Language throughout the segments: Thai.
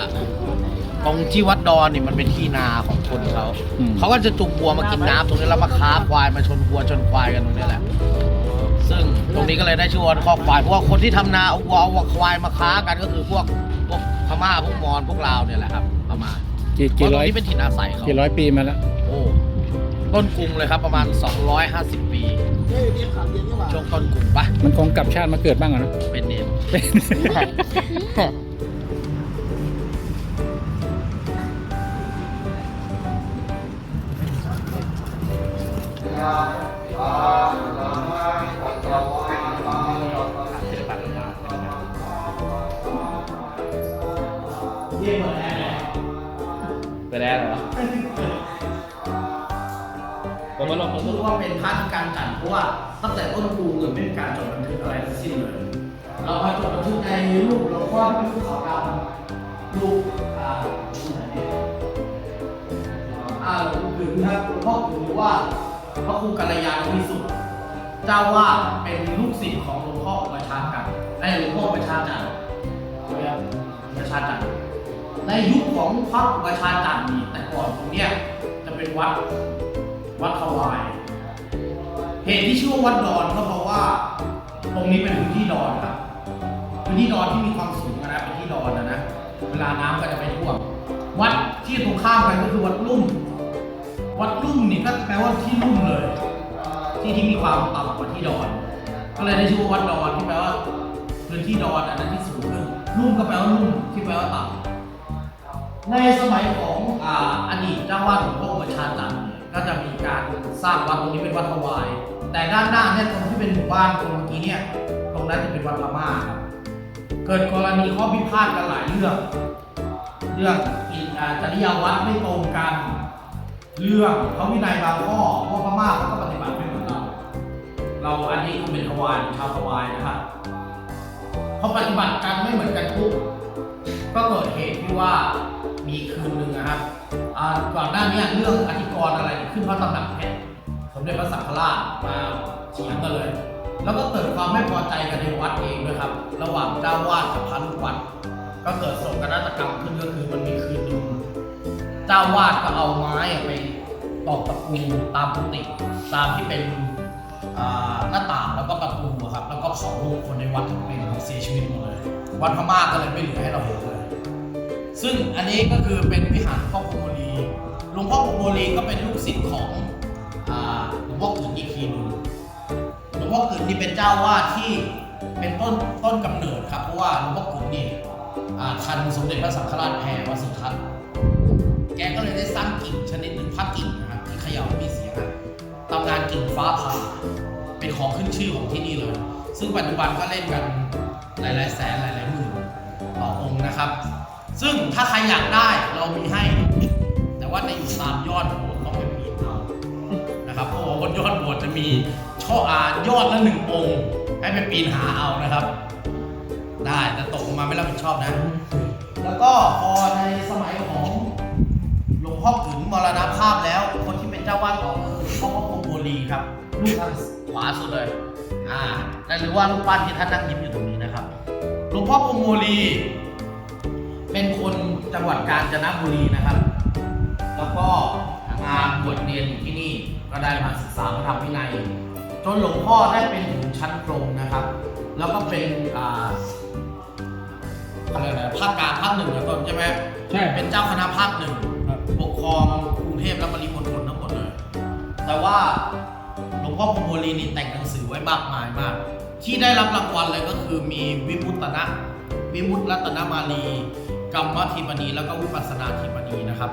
อะตรงที่วัดดอนนี่มันเป็นที่นาของคนเขาอืม เขาก็จะจุงวัวมากินน้ำตรงนี้แล้วมาค้าควายมาชนวัวชนควายกันตรงนี้แหละ ซึ่งตรงนี้ก็เลยได้ชื่อว่าข้อควายเพราะว่าคนที่ทำนาเอาวัวเอาวัวควายมาค้ากันก็คือพวกพวกพม่าพวกมอญพวกลาวเนี่ยแหละครับพม่ากี่เพกี่ราะตรร้งอยนี้เป็นถิ่นอาศัยเขา กี่ร้อยปีมาแล้ว โอ้ต้นกรุงเลยครับประมาณ 250 ปีช่วงต้นกรุงปะมันคงกลับชาติมาเกิดบ้างอะเนอะ เป็นเนม เป็นพระที่การจัดเพราะว่าตั้งแต่ต้นกรุงเนี่ยไม่มีการจดบันทึกอะไรทั้งสิ้นเลยเรามาจดบันทึกในรูปหลวงพ่อที่ภูเขาดำรูปอ่านเนี่ยอ่าหลวงนะครับหลวงพ่อปู่หรือว่าพระครูกัลยาณวิสุทธิ์เจ้าว่าเป็นลูกศิษย์ของหลวงพ่ออุปชฌาย์กันไอ้หลวงพ่ออุปชาจันทร์นะครับอุปชาจันทร์ในยุคของพระอุปชาจันทร์นี่แต่ก่อนตรงเนี้ยจะเป็นวัดวัดถวาย เหตุที่ชื่อว่าวัดดอนก็เพราะว่าตรงนี้เป็นพื้นที่ดอนครับพื้นที่ดอนที่มีความสูงนะเป็นที่ดอนนะนะเวลาน้ำก็จะไม่ท่วมวัดที่ตรงข้ามกันก็คือวัดลุ่ม วัดลุ่มนี่ก็แปลว่าที่ลุ่มเลย ที่ที่มีความต่ำกว่าที่ดอน ก็เลยได้ชื่อว่าวัดดอนที่แปลว่าพื้นที่ดอนอันนั้นที่สูงขึ้นลุ่มก็แปลว่าลุ่มที่แปลว่าต่ำในสมัยของออดีตเจ้าวาดหลวงพ่ออุปชฌาย์จันทร์ ก็จะมีการสร้างวัดตรงนี้เป็นวัดถวาย แต่ด้านหน้าเนี่ยตรงที่เป็นหมู่บ้านตรงเมื่อกี้เนี่ยตรงนั้นจะเป็นวัดพม่าครับเกิดกรณีข้อพิพาทกันหลายเรื่อง เรื่องอินอ่าจริยวัตรไม่ตรงกัน เรื่องพระวินัยบางข้อเพราพม่าเขาก็ปฏิบัติไม่เหมือนเราเราอันนี้คือเป็นทวายชาวทวายนะครับพอปฏิบัติกันไม่เหมือนกันปุ๊บก็เกิดเหตุที่ว่า มีคืนหนึ่งนะครับก่อนหน้านี้เรื่องอธิกรณ์อะไรขึ้นพระตำหนักเพชรสมเด็จพระสังฆราชมาเถียงกันเลย แล้วก็เกิดความไม่พอใจกันในวัดเองด้วยครับ ระหว่างเจ้าวาดกับพระลูกวัด ก็เกิดโศกนาฏกรรมขึ้นก็คือมันมีคืนหนึ่งเจ้าวาดก็เอาไม้ไปตอกตะปูตามปกุฏิตามที่เป็นหน้าต่างแล้วก็ประตูครับ แล้วก็เผาลูกคนในวัดทั้งเป็นเสียชีวิตหมดเลย วัดพม่าก็เลยไม่เหลือให้เราเห็นเลย ซึ่งอันนี้ก็คือเป็นวิหารหลวงพ่อพรมโมลีหลวงพ่อพรมโมลีก็เป็นลูกศิษย์ของหลวงพ่อขืนอีกทีนึงหลวงพ่อขืนนี่เป็นเจ้าวาดที่เป็นต้นต้นกำเนิดครับเพราะว่าหลวงพ่อขืนนี่อ่าทันสมเด็จพระสังฆราชแพรวสุทัศน์แกก็เลยได้สร้างกิ่งชนิดหนึ่งพักกิ่งนะครับที่เขย่ามีเสียงตำนานกิ่งฟ้าผ่าเป็นของขึ้นชื่อของที่นี่เลย ซึ่งปัจจุบันก็เล่นกันหลายๆแสนหลายๆหมื่นต่อองค์นะครับ ซึ่งถ้าใครอยากได้เรามีให้ แต่ว่าในอยู่ตามยอดโบสถ์ต้องไปปีนเอานะครับเพราะว่าบนยอดโบสถ์จะมีช่ออายอดละหนึ่งองค์ให้ไปปีนหาเอานะครับ ได้แต่ตกมาไม่รับผิดชอบนะ แล้วก็พอในสมัยของหลวงพ่อขึนมรณภาพแล้ว คนที่เป็นเจ้าวาดต่อคือหลวงพ่อพรหมโมลีครับลูกทางขวาสุดเลยอ่าหรือว่ารูปปั้นที่ท่านนั่งยิ้มอยู่ตรงนี้นะครับหลวงพ่อพรหมโมลี เป็นคนจังหวัดกาญจนบุรีนะครับ แล้วก็มาบวชเรียนอยู่ที่นี่ ก็ได้มาศึกษาพระธรรมวินัย จนหลวงพ่อได้เป็นถึงชั้นตรงนะครับ แล้วก็เป็นอ่าอะไรนะภาคกลางภาคหนึ่งนะต้นใช่ไหมใช่เป็นเจ้าคณะภาคหนึ่งครับปกครองกรุงเทพและปริมณฑลทั้งหมดเลย แต่ว่าหลวงพ่อพรหมโมลีนี่แต่งหนังสือไว้มากมายมาก ที่ได้รับรางวัลเลยก็คือมีวิมุตตนะวิมุตติรัตนมาลี กรรมธิปนีแล้วก็วิปัสสนาธิปนีนะครับ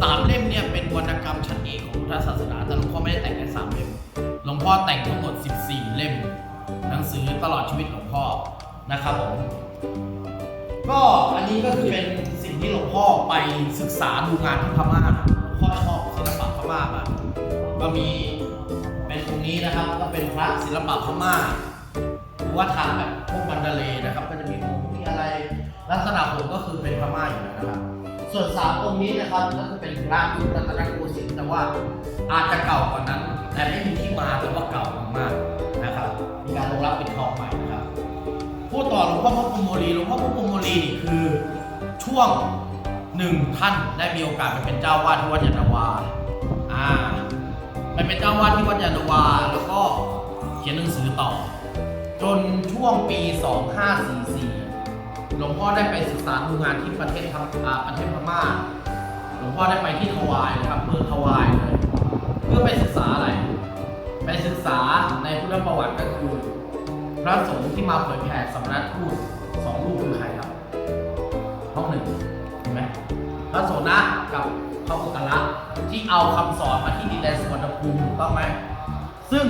สามเล่มเนี่ยเป็นวรรณกรรมชั้นเอกของพุทธศาสนาแต่หลวงพ่อไม่ได้แต่งแค่สามเล่มหลวงพ่อแต่งทั้งหมด 14 เล่ม หนังสือตลอดชีวิตหลวงพ่อนะครับผมก็อันนี้ก็คือเป็นสิ่งที่หลวงพ่อไปศึกษาดูงานที่พม่าหลวงพ่อชอบศิลปะพม่ามาก็มีเป็นตรงนี้นะครับก็เป็นพระศิลปะพม่าหรือว่าทางแบบพวกมันดาเลนะครับ ก็จะมีองค์มีอะไร ลักษณะผมก็คือเป็นพม่าอยู่แล้วนะครับ ส่วนสามองค์นี้นะครับก็จะเป็นพระยุครัตนโกสินทร์แต่ว่าอาจจะเก่ากว่านั้น แต่ไม่มีที่มาแต่ว่าเก่ามากๆนะครับ มีการลงรับปิดทองใหม่นะครับพูดต่อหลวงพ่อพระพรหมโมลีหลวงพ่อพระพรหมโมลีนี่คือช่วงหนึ่งท่านได้มีโอกาสไปเป็นเจ้าวาดที่วัดยานวาอ่าไปเป็นเจ้าวาดที่วัดยานวาแล้วก็เขียนหนังสือต่อ จนช่วงปี 2544 หลวงพ่อได้ไปศึกษาดูงานที่ประเทศพม่าประเทศพม่า หลวงพ่อได้ไปที่ทวายนะครับเมืองทวายเลยเพื่อไปศึกษาอะไร ไปศึกษาในพุทธประวัติก็คือพระสงฆ์ที่มาเผยแผ่สมณทูตสองรูปคือใครครับห้องหนึ่งเห็นไหมพระโสนะกับพระโมคคัลละที่เอาคำสอนมาที่ดินแดนสุวรรณภูมิถูกต้องไหมซึ่ง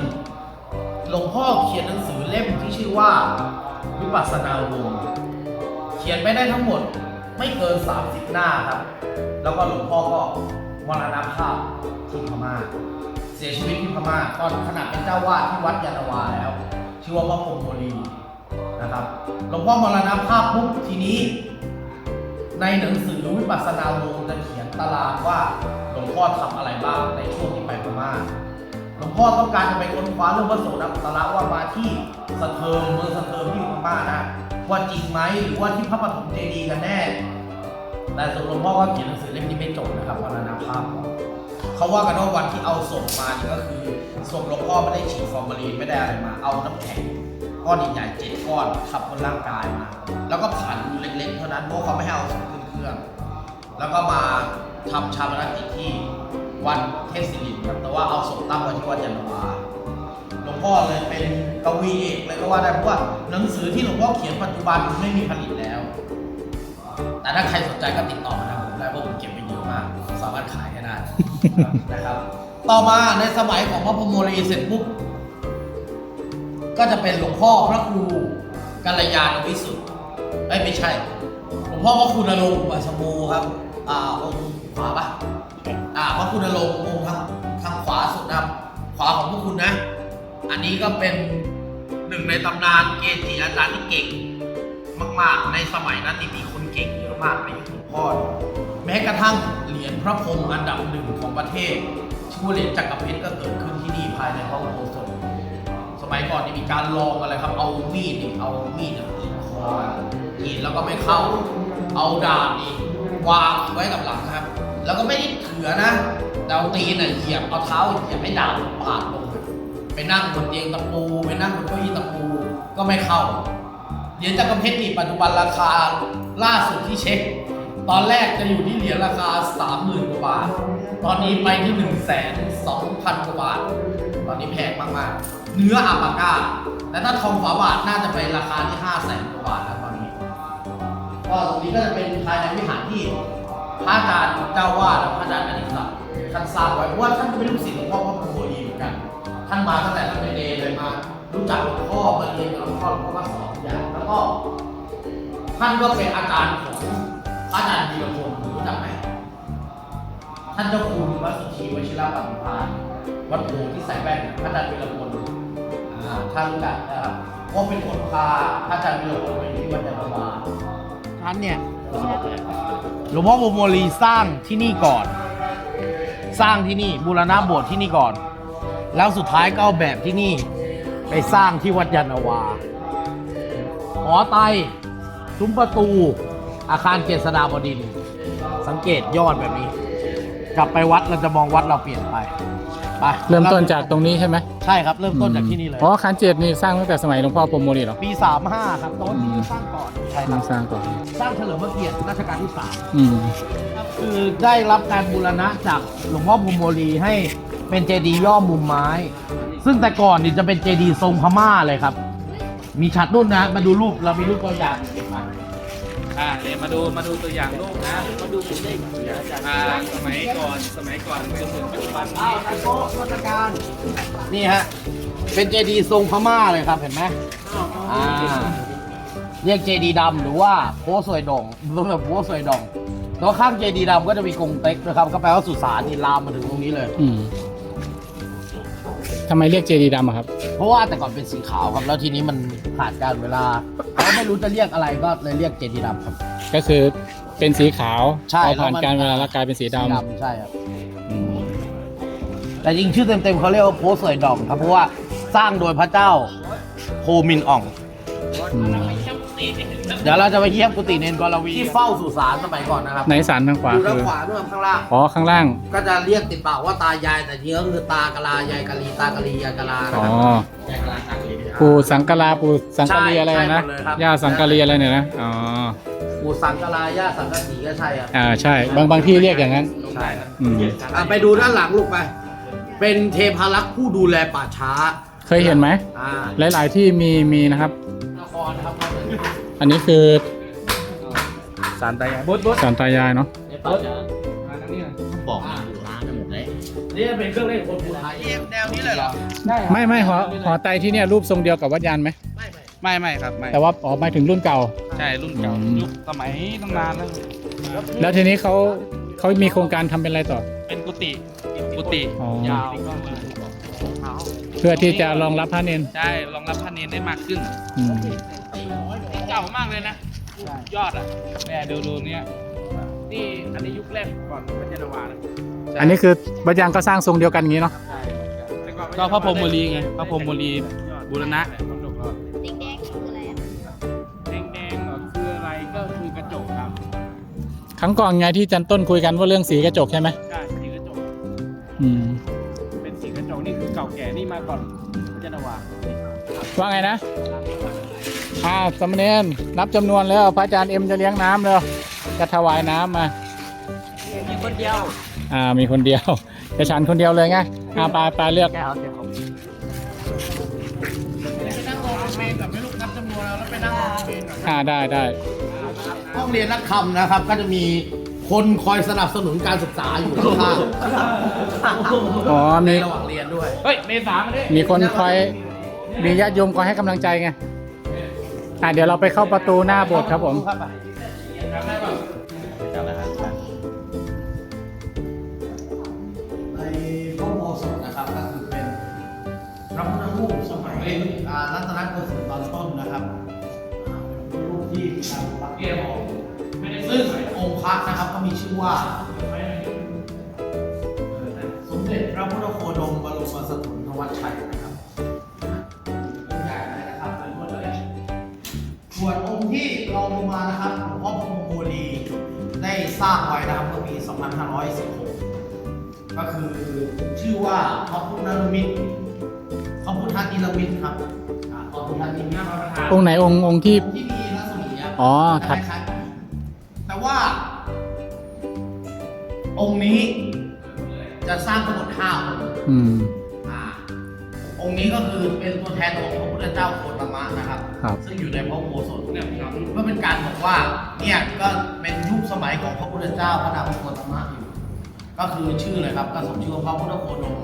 หลวงพ่อเขียนหนังสือเล่มที่ชื่อว่าวิปัสสนาวงศ์ ขียนไปได้ทั้งหมดไม่เกิน 30 หน้าครับ แล้วก็หลวงพ่อก็มรณภาพที่พม่า เสียชีวิตที่พม่าตอนขณะเป็นเจ้าวาดที่วัดยานวาแล้ว ชื่อว่าพระพรมโมลีนะครับ หลวงพ่อมรณภาพปุ๊บทีนี้ ในหนังสือวิปัสสนาวงจะเขียนตารางว่าหลวงพ่อทำอะไรบ้างในช่วงที่ไปพม่า หลวงพ่อต้องการจะไปค้นคว้าเรื่องพระโสดาตระว่ามาที่สะเทิงเมืองสะเทิงที่อยู่พม่านะ ว่าจริงไหมหรือว่าที่พระปฐมเจดีย์กันแน่ แต่สุหลวงพ่อก็เขียนหนังสือเล่มนี้ไม่จบนะครับมรณภาพเขาว่ากันว่าวันที่เอาศพมานี่ก็คือศพหลวงพ่อไม่ได้ฉีดฟอร์มาลีนไม่ได้อะไรมา เอาน้ำแข็งก้อนใหญ่ๆเจ็ดก้อนขับบนร่างกายมา แล้วก็ผ่านเล็กๆ เท่านั้นเพราะเขาไม่ให้เอาศพขึ้นเครื่อง แล้วก็มาทำชาปนกิจที่วัดเทศศิรินครับแต่ว่าเอาศพตั้งไว้ที่วัดยานวา ลวงพ่อเลยเป็นกวีเอกเลยก็ว่าได้เพราะว่าหนังสือที่หลวงพ่อเขียนปัจจุบันไม่มีผลิตแล้ว แต่ถ้าใครสนใจก็ติดต่อมาทางผมได้เพราะผมเก็บไปเยอะมากผมสามารถขายให้ได้นะครับ ต่อมาในสมัยของพระพรหมโมลีเสร็จปุ๊บก็จะเป็นหลวงพ่อพระครูกัลยาณวิสุทธิ์เอ้ยไม่ใช่หลวงพ่อพระคุณนรงค์อุปสมโมครับ อ่าองค์ขวาปะอ่าพระคุณนรงค์องค์ทางทางขวาสุดนะครับ ขวาของพวกคุณนะ อันนี้ก็เป็นหนึ่งในตำนานเกจิอาจารย์ที่เก่งมาก ๆ ในสมัยนั้นนี่มีคนเก่งเยอะมากในยุคหลวงพ่อแม้กระทั่งเหรียญพระพรหมอันดับหนึ่งของประเทศชื่อว่าเหรียญจักรเพชรก็เกิดขึ้นที่นี่ภายในพระอุโบสถสมัยก่อนนี่มีการลองอะไรครับ เอามีดนี่เอามีดเนี่ยกรีดคอกรีดแล้วก็ไม่เข้า เอาดาบนี่วางไว้กับหลังครับ แล้วก็ไม่ได้เถือนะเอาตีนน่ะเหยียบเอาเท้าเหยียบให้ดาบปาดลง ไปนั่งบนเตียงตะปู ไปนั่งบนเก้าอี้ตะปู ก็ไม่เข้า เหรียญจักรเพชรนี่ปัจจุบันราคาล่าสุดที่เช็ค ตอนแรกจะอยู่ที่เหรียญราคา 30,000กว่าบาท ตอนนี้ไปที่ 1 2 0 0 0กว่าบาท ตอนนี้แพงมากๆ เนื้ออัปากาแต่ถ้าทองฝาบาทน่าจะไปราคาที่ 5 0 0 0 0กว่าบาทแล้วตอนนี้ ก็ตรงนี้ก็จะเป็นภายในวิหารที่พระอาจารย์เจ้าวาดและพระอาจารย์อดิศักท่านสร้างไว้เพราะว่าท่านเป็นลูกศิษย์หลวงพ่อพระพุทธ ท่านมาตั้งแต่ท่านเป็นเดเลยมา รู้จักหลวงพ่อมาเรียนกับหลวงพ่อหลวงพ่อก็สอนอย่างแล้วก็ ท่านก็เป็นอาจารย์ของพระอาจารย์วีรพงศ์รู้จักไหมท่านเจ้าคุณวัดสุชีวชิรปัตติพานวัดโพที่ใส่แว่นพระอาจารย์วีรพงศ์ท่านรู้จักนะครับเพราะเป็นคนพาพระอาจารย์วีรพงศ์ไปที่วัดจันทวาท่านเนี่ยหลวงพ่อโมโมลีสร้างที่นี่ก่อน สร้างที่นี่บูรณะโบสถ์ที่นี่ก่อน แล้วสุดท้ายก็เอาแบบที่นี่ ไปสร้างที่วัดยานนาวา หอไตรซุ้มประตู อาคารเกษดาบดินทร์สังเกตยอดแบบนี้ กลับไปวัดเราจะมองวัดเราเปลี่ยนไปไปเริ่มต้นจากตรงนี้ใช่ไหมใช่ครับ เริ่มต้นจากที่นี่เลยอ๋ออาคารเจ็ดนี่สร้างตั้งแต่สมัยหลวงพ่อพรหมโมลีเหรอ ปี35ครับแตอนที่สร้างก่อนใช่คสรัร้าบงสร้างก่อนสร้างเฉลิมพระเกียรติรัชกาลที่สาม อืม คือได้รับการบูรณะจากหลวงพ่อพรหมโมลีให้ เป็นเจดีย์ย่อมุมไม้ ซึ่งแต่ก่อนนี่จะเป็นเจดีย์ทรงพม่าเลยครับ มีชัดรุ่นนะ มาดูรูปเรามีรูปตัวอย่างเก็บมาอ่าเดี๋ยวมาดูมาดูตัวอย่างรูปนะมาดูตัวเลขอ่าสมัยก่อนสมัยก่อนจนถึงปัจจุบันอ้านี้วทันโต๊ะราชการนี่ฮะเป็นเจดีย์ทรงพม่าเลยครับเห็นไหมอ่าเรียกเจดีย์ดำหรือว่าโพสวยดงแบบโพสวยดงแล้วข้างเจดีย์ดำก็จะมีกรงเต็กนะครับก็แปลว่าสุสานนี่ลามมาถึงตรงนี้เลยอืม ทำไมเรียกเจดีย์ดำอะครับ เพราะว่าแต่ก่อนเป็นสีขาวครับ แล้วทีนี้มันขาดการเวลาเขาไม่รู้จะเรียกอะไรก็เลยเรียกเจดีย์ดำครับ ก็คือเป็นสีขาวใช่พอแล้วผ่านมัน การเวลาแล้วกลายเป็นสีดำใช่ครับอืมแต่จริงชื่อเต็มๆเขาเรียกว่าโพสวยดองครับเพราะว่าสร้างโดยพระเจ้าโฮมินอ่อง อืม เดี๋ยวเราจะไปเยี่ยมกุฏิเนนกรวีที่เฝ้าสุสานสมัยก่อนนะครับไหนสันทางขวาอยู่ด้านคือขวานู่นข้างล่าง อ๋อข้างล่างก็จะเรียกติดปากว่าตายายแต่จริงๆก็คือตากะลายายกะลีตากะลียายกะลานะอ๋อครับยายกะลาตากะลีปู่สังกะลาปู่สังกะลีอะไรใช่นะใช่หมดเลยครับ ย่าสังกะลีอะไรเนี่ยนะอ๋อปู่สังกะลาย่าสังกะสีก็ใช่ครับอ่าใช่บางบางที่เรียกอย่างนั้น ใช่อืมอะไปดูด้านหลังลูกไป เป็นเทพารักษ์ผู้ดูแลป่าช้าเคยเห็นไหม อ่าหลาย ๆ ที่มีมีนะครับนค รนะครับอันนี้คือสารตายายบดบดสารตายายเนาะในป่าช้าบอกมาอยู่ร้านกันหมดเลยนี่เป็นเครื่องเล่นคนภูไทยแนวนี้เลยเหรอไม่ไม่หอหอไตรที่เนี่ยรูปทรงเดียวกับวัดยานไหมไม่ไม่ไม่ไม่ครับไม่แต่ว่าอ๋อหมายถึงรุ่นเก่า ใช่รุ่นเก่าอืมยุคสมัยตั้งนานแล้วแล้วทีนี้เขาเขามีโครงการทำเป็นอะไรต่อ เป็นกุฏิกุฏิอ๋อยาวเพื่อที่จะรองรับพระเนนใช่รองรับพระเนรได้มากขึ้นอืมเก่ามากเลยนะยอดอะเนี่ยดูดูเนี่ยนี่อันนี้ยุคแรกก่อนพระเจ้าวานะอันนี้คือวัดยานก็สร้างทรงเดียวกันอย่างนี้เนาะก็พระพรหมบุรีไงพระพรหมบุรีบูรณะแดงๆคืออะไรอะแดงๆเหรอคืออะไรก็คือกระจกครับ ครั้งก่อนไงที่จันต้นคุยกันว่าเรื่องสีกระจกใช่ไหมใช่สีกระจก อืม เป็นสีกระจกนี่คือเก่าแก่นี่มาก่อนพระเจ้าวาว่าไงนะ อ่าสามเณรนับจำนวนแล้วพระอาจารย์เอ็มจะเลี้ยงน้ำแล้วจะถวายน้ำมา มีคนเดียวอ่ามีคนเดียว จะฉันคนเดียวเลยไงอ่าไปไปเลือกแก้วเดียวไปนั่งรอรถเมล์กับไม่ลูกนับจำนวนแล้วแล้วไปนั่งรอรถเมล์ก่อนอ่าได้ได้ห้องเรียนนักคำนะครับ ก็จะมีคนคอยสนับสนุนการศึกษาอยู่ข้างอ๋อๆในมีระหว่างเรียนด้วย เฮ้ย เมษามาดิ มีคนคอยมีญาติโยมคอยให้กำลังใจไง อ่าเดี๋ยวเราไปเข้าประตูหน้าโบสถ์ครับผมในพระอุโบสถนะครับก็คือเป็นพระพุทธรูปสมัยอ่ารัตนโกสินทร์ตอนต้นนะครับอ่าเป็นรูปที่มีการรักเรียบออกซึ่งองค์พระนะครับก็มีชื่อว่า สร้างไว้นะครับเมื่อปี 2516 ก็คือชื่อว่าพระพุทธนิมิตพระพุทธนิรมิตครับอ่าพระพุทธนิมิตองค์ไหนองค์องค์ที่ที่มีรัศมีะอ๋อคถัดล้ายๆแต่ว่า องค์นี้จะสร้างทั้งหมดห้าองค์อืมอ่า องค์นี้ก็คือเป็นตัวแทนของพระพุทธเจ้าโคตมะนะครับ ครับ ซึ่งอยู่ในพระอุโบสถเนี่ยครับเพื่อเป็นการบอกว่าเนี่ยก็เป็นยุคสมัยของพระพุทธเจ้าพระนามโคตมะอยู่ ก็คือชื่อเลยครับก็สมชื่อว่าพระพุทธโคดม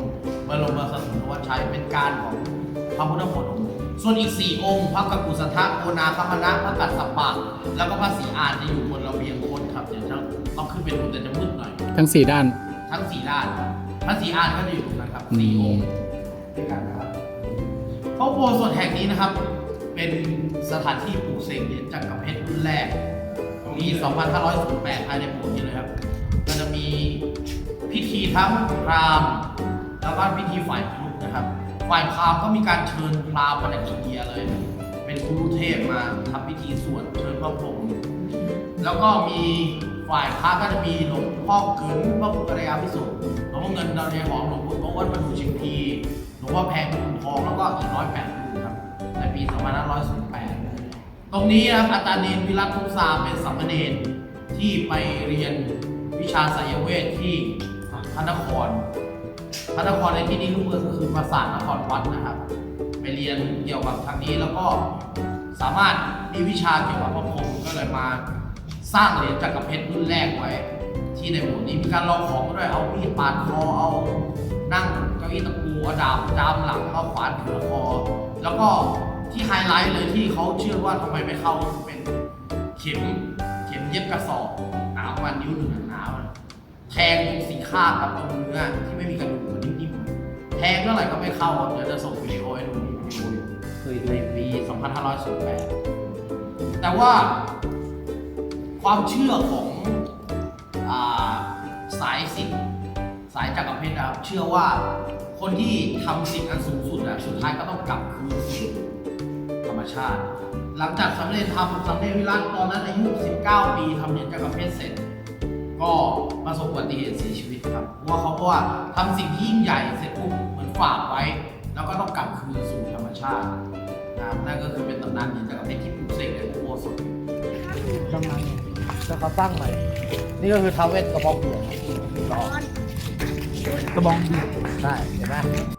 บรมสถุนทวัชชัยเป็นการของพระพุทธโคดมส่วนอีกสี่องค์พระกักุสทะโอนาคมนะพระกัสสปะแล้วก็พระศรีอานจะอยู่บนระเบียงโคนครับเดี๋ยวจะต้องขึ้นไปดูแต่จะมืดหน่อย ทั้งสี่ด้าน ทั้งสี่ด้านพระศรีอานก็จะอยู่ตรงนั้นครับสี่องค์ ด้วยกันนะครับพระอุโบสถแห่งนี้นะครับ เป็นสถานที่ปลูกเสกเหรียญจักรเพชรรุ่นแรกปี2508ภายในโบสถ์นี้เลยครับ ก็จะมีพิธีทั้งพราหมณ์แล้วก็พิธีฝ่ายพุทธนะครับ ฝ่ายพราหมณ์ก็มีการเชิญพราหมณ์มาจากอินเดียเลย เป็นครูเทพมาทำพิธีสวดเชิญพระพรหมแล้วก็มีฝ่ายพระก็จะมีหลวงพ่อกึ๋นพระพุทธยาพิสุทธิ์หลวงพ่อเงินดาวเรืองหอมหลวงพ่อวัดปรดูชิมพี วงพ่อแพงประทุมทองแล้วก็อีกร้อยแปดรูครับ ในปี2508ตรงนี้นะครับอาจารย์เนนวิรัตทุกสาเป็นสัมเนนที่ไปเรียนวิชาไสยเวทที่พระนครพระนครในที่นี้ลูกเมืองก็คือปราสาทนครวัดนะครับ ไปเรียนเกี่ยวกับทางนี้แล้วก็สามารถมีวิชาเกี่ยวกับพระพรหมก็เลยมาสร้างเหรียญจักรเพชรรุ่นแรกไว้ ที่ในโบสถ์นี้มีการลองของด้วยเอามีดปาดคอเอา นั่งเก้าอี้ตะปูเอาดาบจามหลังเอาขวานถือคอ แล้วก็ที่ไฮไลท์เลยที่เขาเชื่อว่าทำไมไม่เข้าก็คือเป็นเข็มเข็มเย็บกระสอบหนาประมาณนิ้วหนึ่งหนาแทงตรงสีข้างกับตรงเนื้อที่ไม่มีกระดูกมันนิ่มๆแทงเท่าไหร่ก็ไม่เข้าครับเดี๋ยวจะส่งวิดีโอให้ดูมีวิดีโออในปี2508แต่ว่าความเชื่อของอสายสิทธิ์ สายจักรเพชรนะครับเชื่อว่าคนที่ทำสิ่งอันสูงสุดอะสุดท้ายก็ต้องกลับคืนสู่ธรรมชาติ หลังจากสำเร็จทำสำเร็จวิรัตตอนนั้นอายุ 19 ปีทำเรียนจักรเพศเสร็จ ก็ประสบอุบัติเหตุเสียชีวิตครับเพราะว่าเขาบอกว่าทำสิ่งที่ยิ่งใหญ่เสร็จปุ๊บเหมือนฝากไว้ แล้วก็ต้องกลับคืนสู่ธรรมชาตินะครับนั่นก็คือเป็นตำนานเรียนจักรเพศที่ปลุกเสกในพระอุโบสถกำลังแล้วเขาสร้างใหม่ นี่ก็คือทาวเวสกระบองเบี่ยง กระบองได้เห็นไหม